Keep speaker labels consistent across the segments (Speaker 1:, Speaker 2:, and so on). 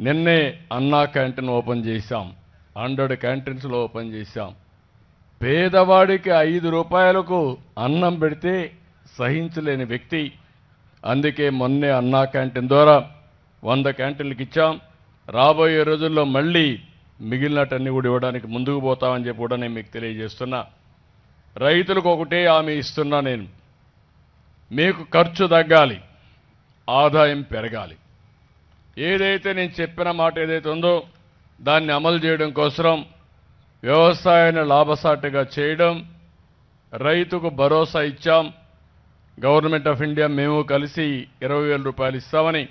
Speaker 1: నిన్నే అన్నా canteen open చేశాం హండ్రెడ్ క్యాంటీన్స్లో ఓపెన్ చేశాం. పేదవాడికి ఐదు రూపాయలకు అన్నం పెడితే సహించలేని వ్యక్తి. అందుకే మొన్నే అన్నా క్యాంటీన్ ద్వారా వంద క్యాంటీన్లకు ఇచ్చాం. రాబోయే రోజుల్లో మళ్ళీ మిగిలినటన్ని కూడా ఇవ్వడానికి ముందుకు పోతామని చెప్పి కూడా నేను మీకు తెలియజేస్తున్నా. రైతులకు ఒకటే హామీ ఇస్తున్నా నేను. మీకు ఖర్చు తగ్గాలి ఆదాయం పెరగాలి. ఏదైతే నేను చెప్పిన మాట ఏదైతే ఉందో దాన్ని అమలు చేయడం కోసం వ్యవసాయాన్ని లాభసాటిగా చేయడం రైతుకు భరోసా ఇచ్చాం గవర్నమెంట్ ఆఫ్ ఇండియా మేము కలిసి ఇరవై వేల రూపాయలు ఇస్తామని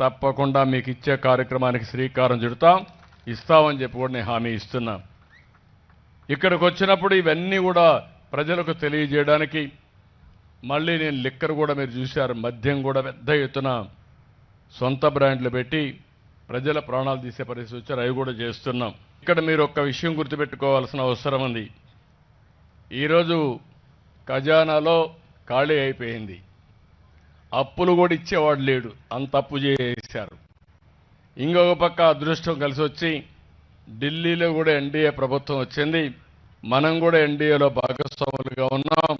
Speaker 1: తప్పకుండా మీకు ఇచ్చే కార్యక్రమానికి శ్రీకారం చుడతాం ఇస్తామని చెప్పి కూడా నేను హామీ ఇస్తున్నా. ఇక్కడికి వచ్చినప్పుడు ఇవన్నీ కూడా ప్రజలకు తెలియజేయడానికి మళ్ళీ నేను లిక్కర్ కూడా మీరు చూశారు మద్యం కూడా పెద్ద ఎత్తున సొంత బ్రాండ్లు పెట్టి ప్రజల ప్రాణాలు తీసే పరిస్థితి వచ్చారు అవి కూడా చేస్తున్నాం. ఇక్కడ మీరు ఒక్క విషయం గుర్తుపెట్టుకోవాల్సిన అవసరం ఉంది. ఈరోజు ఖజానాలో ఖాళీ అయిపోయింది. అప్పులు కూడా ఇచ్చేవాడు లేడు. అంత అప్పు చేశారు. ఇంకొక పక్క అదృష్టం కలిసి వచ్చి ఢిల్లీలో కూడా ఎన్డీఏ ప్రభుత్వం వచ్చింది. మనం కూడా ఎన్డీఏలో భాగస్వాములుగా ఉన్నాం.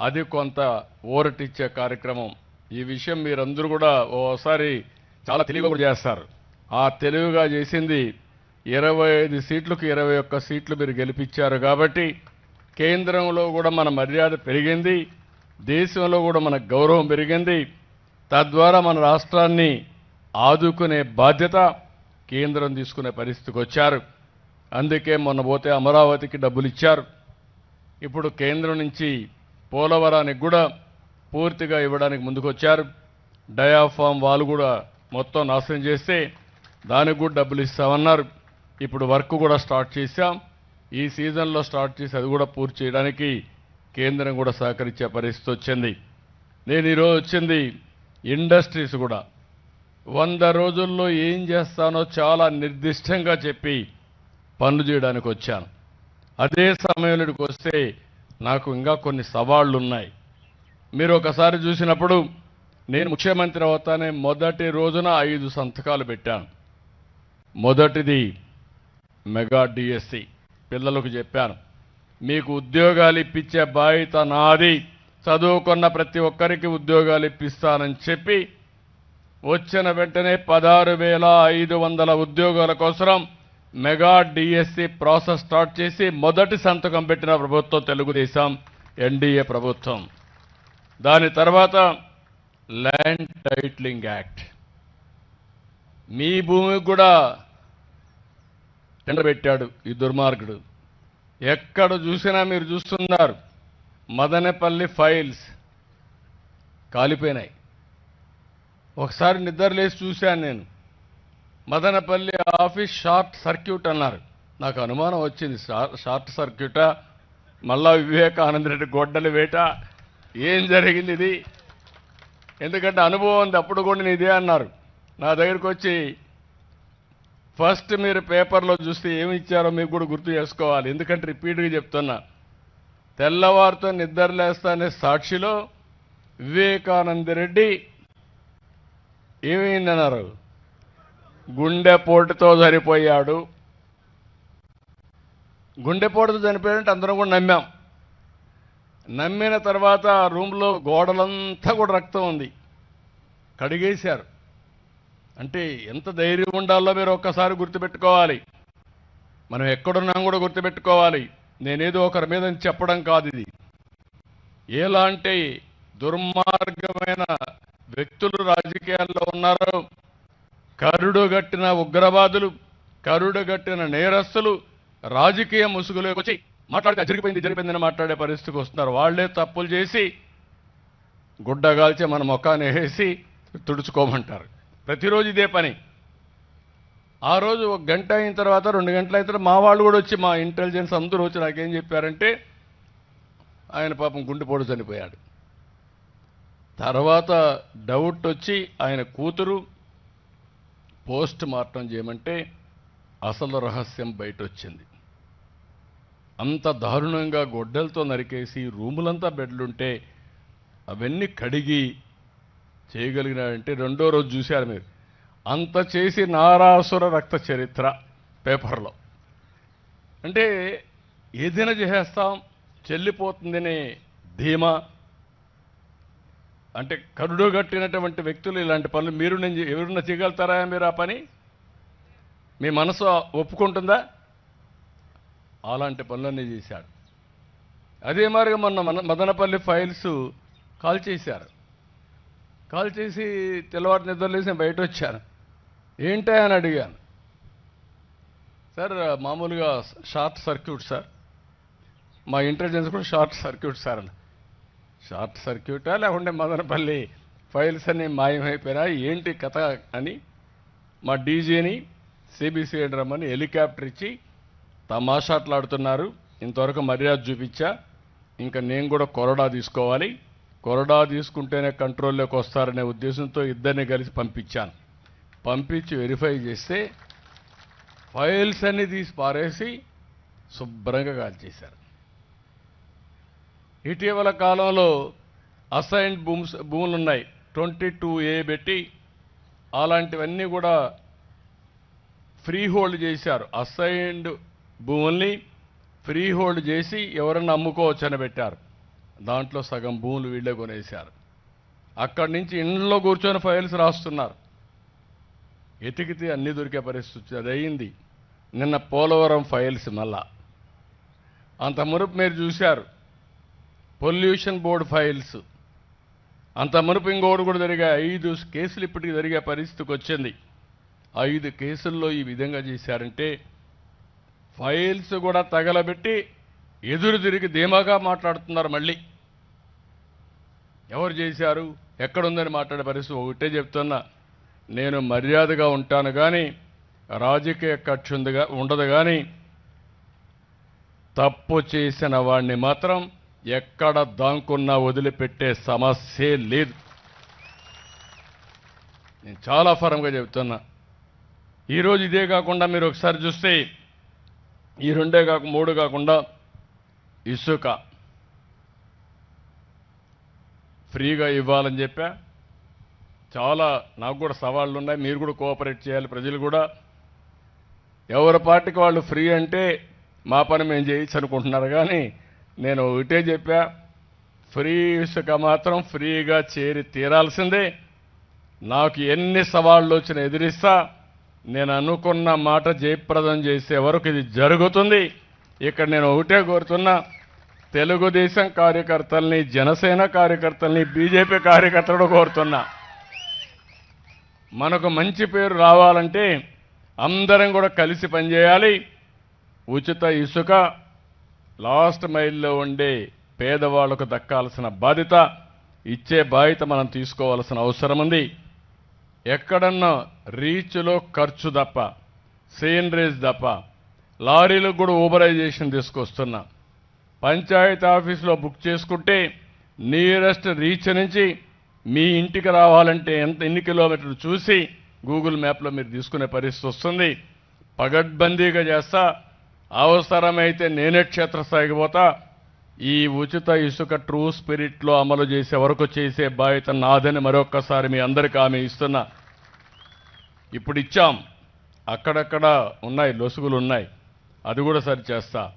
Speaker 1: అది కొంత ఊరటిచ్చే కార్యక్రమం. ఈ విషయం మీరందరూ కూడా ఓసారి చాలా తెలివిగా కూడా చేస్తారు. ఆ తెలివిగా చేసింది ఇరవై ఐదు సీట్లకు ఇరవై ఒక్క సీట్లు మీరు గెలిపించారు కాబట్టి కేంద్రంలో కూడా మన మర్యాద పెరిగింది దేశంలో కూడా మన గౌరవం పెరిగింది. తద్వారా మన రాష్ట్రాన్ని ఆదుకునే బాధ్యత కేంద్రం తీసుకునే పరిస్థితికి వచ్చారు. అందుకే మొన్న పోతే అమరావతికి డబ్బులు ఇచ్చారు ఇప్పుడు కేంద్రం నుంచి పోలవరానికి కూడా పూర్తిగా ఇవ్వడానికి ముందుకొచ్చారు. డయాఫామ్ వాళ్ళు కూడా మొత్తం నాశనం చేస్తే దానికి కూడా డబ్బులు ఇస్తామన్నారు. ఇప్పుడు వర్క్ కూడా స్టార్ట్ చేశాం. ఈ సీజన్లో స్టార్ట్ చేసి అది కూడా పూర్తి చేయడానికి కేంద్రం కూడా సహకరించే పరిస్థితి వచ్చింది. నేను ఈరోజు వచ్చింది ఇండస్ట్రీస్ కూడా. వంద రోజుల్లో ఏం చేస్తానో చాలా నిర్దిష్టంగా చెప్పి పనులు చేయడానికి వచ్చాను. అదే సమయంలోకి వస్తే నాకు ఇంకా కొన్ని సవాళ్ళు ఉన్నాయి. మీరు ఒకసారి చూసినప్పుడు నేను ముఖ్యమంత్రి అవుతానే మొదటి రోజున ఐదు సంతకాలు పెట్టాను. మొదటిది మెగా డిఎస్సి. పిల్లలకు చెప్పాను మీకు ఉద్యోగాలు ఇప్పించే బాధ్యత నాది. చదువుకున్న ప్రతి ఒక్కరికి ఉద్యోగాలు ఇప్పిస్తానని చెప్పి వచ్చిన వెంటనే పదహారు వేల ఐదు వందల ఉద్యోగాల కోసం మెగా డిఎస్సి ప్రాసెస్ స్టార్ట్ చేసి మొదటి సంతకం పెట్టిన ప్రభుత్వం తెలుగుదేశం ఎన్డీఏ ప్రభుత్వం. దాని తర్వాత ల్యాండ్ టైట్లింగ్ యాక్ట్. మీ భూమికి కూడా టెండర్ పెట్టాడు ఈ దుర్మార్గుడు. ఎక్కడ చూసినా మీరు చూస్తున్నారు మదనపల్లి ఫైల్స్ కాలిపోయినాయి. ఒకసారి నిద్రలేసి చూశాను నేను. మదనపల్లి ఆఫీస్ షార్ట్ సర్క్యూట్ అన్నారు. నాకు అనుమానం వచ్చింది. షార్ట్ సర్క్యూటా? మళ్ళా వివేకానంద రెడ్డి గొడ్డలి వేట? ఏం జరిగింది ఇది? ఎందుకంటే అనుభవం ఉంది అప్పుడు కూడా నేను ఇదే అన్నారు. నా దగ్గరికి వచ్చి ఫస్ట్ మీరు పేపర్లో చూస్తే ఏమి ఇచ్చారో మీకు కూడా గుర్తు చేసుకోవాలి. ఎందుకంటే రిపీట్గా చెప్తున్నా. తెల్లవారితో నిద్రలేస్తానే సాక్షిలో వివేకానంద రెడ్డి ఏమైందన్నారు? గుండెపోటుతో చనిపోయాడు. గుండెపోటుతో చనిపోయాడంటే అందరం కూడా నమ్మాం. నమ్మిన తర్వాత ఆ రూమ్లో గోడలంతా కూడా రక్తం ఉంది. కడిగేశారు. అంటే ఎంత ధైర్యం ఉండాలో మీరు ఒక్కసారి గుర్తుపెట్టుకోవాలి. మనం ఎక్కడున్నాం కూడా గుర్తుపెట్టుకోవాలి. నేనేదో ఒకరి మీద చెప్పడం కాదు ఇది. ఎలాంటి దుర్మార్గమైన వ్యక్తులు రాజకీయాల్లో ఉన్నారో కరుడుగట్టిన ఉగ్రవాదులు కరుడుగట్టిన నేరస్తులు రాజకీయ ముసుగులోకి వచ్చి మాట్లాడితే జరిగిపోయింది జరిగిపోయిందని మాట్లాడే పరిస్థితికి వస్తున్నారు. వాళ్ళే తప్పులు చేసి గుడ్డగాల్చి మన మొక్కాన్ని వేసి తుడుచుకోమంటారు. ప్రతిరోజు ఇదే పని. ఆ రోజు ఒక గంట అయిన తర్వాత రెండు గంటల అయిన తర్వాత మా వాళ్ళు కూడా వచ్చి మా ఇంటెలిజెన్స్ అందరూ వచ్చి నాకేం చెప్పారంటే ఆయన పాపం గుండెపోటు చనిపోయాడు. తర్వాత డౌట్ వచ్చి ఆయన కూతురు పోస్ట్ మార్టం చేయమంటే అసలు రహస్యం బయట వచ్చింది అంత దారుణంగా గొడ్డలతో నరికేసి రూములంతా బెడ్లుంటే అవన్నీ కడిగి చేయగలిగినాడంటే రెండో రోజు చూశారు మీరు. అంత చేసి నారాసుర రక్త చరిత్ర పేపర్లో. అంటే ఏదైనా చేసేస్తాం చెల్లిపోతుందనే ధీమా. అంటే కరుడు కట్టినటువంటి వ్యక్తులు ఇలాంటి పనులు మీరు నేను చే- ఎవరన్నా చేయగలుగుతారా మీరు ఆ పని? మీ మనసు ఒప్పుకుంటుందా? అలాంటి పనులన్నీ చేశాడు. అదే మాదిరిగా మొన్న మన మదనపల్లి ఫైల్స్ కాల్ చేశారు. కాల్ చేసి తెల్లవారు నిద్రలేసి నేను బయట వచ్చాను. ఏంటా అని అడిగాను. సార్ మామూలుగా షార్ట్ సర్క్యూట్ సార్. మా ఇంటెలిజెన్స్ కూడా షార్ట్ సర్క్యూట్ సార్ అని. షార్ట్ సర్క్యూటా లేకుంటే మదనపల్లి ఫైల్స్ అన్ని మాయమైపోయినా ఏంటి కథ అని మా డీజీని సిబిసిఐ రమ్మని హెలికాప్టర్ ఇచ్చి తమాషాట్లాడుతున్నారు. ఇంతవరకు మర్యాద చూపించా. ఇంకా నేను కూడా కొరడా తీసుకోవాలి. కొరడా తీసుకుంటేనే కంట్రోల్లోకి వస్తారనే ఉద్దేశంతో ఇద్దరిని కలిసి పంపించాను. పంపించి వెరిఫై చేస్తే ఫైల్స్ అన్ని తీసి పారేసి శుభ్రంగా కాల్చేశారు ఇటీవల కాలంలో అసైన్డ్ భూమ్స్ భూములు ఉన్నాయి ట్వంటీ టూ ఏ పెట్టి అలాంటివన్నీ కూడా ఫ్రీ హోల్డ్ చేశారు. అసైన్డ్ భూముల్ని ఫ్రీ హోల్డ్ చేసి ఎవరన్నా అమ్ముకోవచ్చని పెట్టారు. దాంట్లో సగం భూములు వీళ్ళే కొనేశారు. అక్కడి నుంచి ఇంట్లో కూర్చొని ఫైల్స్ రాస్తున్నారు. ఎతికితే అన్ని దొరికే పరిస్థితి వచ్చింది. అది అయింది నిన్న పోలవరం ఫైల్స్ మళ్ళా. అంత మునుపు మీరు చూశారు. Pollution board files. అంత మునుపు ఇంకోటి కూడా జరిగే ఐదు కేసులు ఇప్పటికి జరిగే పరిస్థితికి వచ్చింది. ఐదు కేసుల్లో ఈ విధంగా చేశారంటే ఫైల్స్ కూడా తగలబెట్టి ఎదురు తిరిగి ధీమాగా మాట్లాడుతున్నారు మళ్ళీ. ఎవరు చేశారు? ఎక్కడుందని మాట్లాడే పరిస్థితి ఒకటే చెప్తున్నా. నేను మర్యాదగా ఉంటాను కానీ రాజకీయ కక్ష ఉందిగా ఉండదు కానీ తప్పు చేసిన వాడిని మాత్రం ఎక్కడ దాంకున్నా వదిలిపెట్టే సమస్యే లేదు. నేను చాలా ఫరంగా చెబుతున్నా ఈరోజు ఇదే కాకుండా మీరు ఒకసారి చూస్తే ఈ రెండే కాక మూడు కాకుండా ఇసుక. ఫ్రీగా ఇవ్వాలని చెప్పా. చాలా నాకు కూడా సవాళ్ళు ఉన్నాయి. మీరు కూడా కోఆపరేట్ చేయాలి ప్రజలు కూడా. ఎవరి పార్టీకి వాళ్ళు ఫ్రీ అంటే మా పని మేము చేయొచ్చు అనుకుంటున్నారు కానీ నేను ఒకటే చెప్పా. ఫ్రీ ఇసుక మాత్రం ఫ్రీగా చేరి తీరాల్సిందే. నాకు ఎన్ని సవాళ్ళు వచ్చినా ఎదిరిస్తా. నేను అనుకున్న మాట జయప్రదం చేసే వరకు ఇది జరుగుతుంది. ఇక్కడ నేను ఒకటే కోరుతున్నా తెలుగుదేశం కార్యకర్తల్ని జనసేన కార్యకర్తల్ని బీజేపీ కార్యకర్తలు కోరుతున్నా. మనకు మంచి పేరు రావాలంటే అందరం కూడా కలిసి పనిచేయాలి. ఉచిత ఇసుక లాస్ట్ మైల్లో ఉండే పేదవాళ్ళకు దక్కాల్సిన బాధ్యత ఇచ్చే బాధ్యత మనం తీసుకోవాల్సిన అవసరం ఉంది. ఎక్కడన్నా రీచ్లో ఖర్చు తప్ప సీనరీస్ తప్ప లారీలకు కూడా ఊబరైజేషన్ తీసుకొస్తున్నా. పంచాయతీ ఆఫీసులో బుక్ చేసుకుంటే నియరెస్ట్ రీచ్ నుంచి మీ ఇంటికి రావాలంటే ఎంత ఎన్ని కిలోమీటర్లు చూసి గూగుల్ మ్యాప్లో మీరు తీసుకునే పరిస్థితి వస్తుంది. పగడ్బందీగా చేస్తా అవసరమైతే నేనే క్షేత్రస్థాయికి పోతా ఈ ఉచిత ఇసుక ట్రూ స్పిరిట్లో అమలు చేసే వరకు చేసే బాధ్యత నాదని మరొక్కసారి మీ అందరికీ ఆమె ఇస్తున్నా. ఇప్పుడు ఇచ్చాం అక్కడక్కడ ఉన్నాయి లొసుగులు ఉన్నాయి. అది కూడా సరి చేస్తా.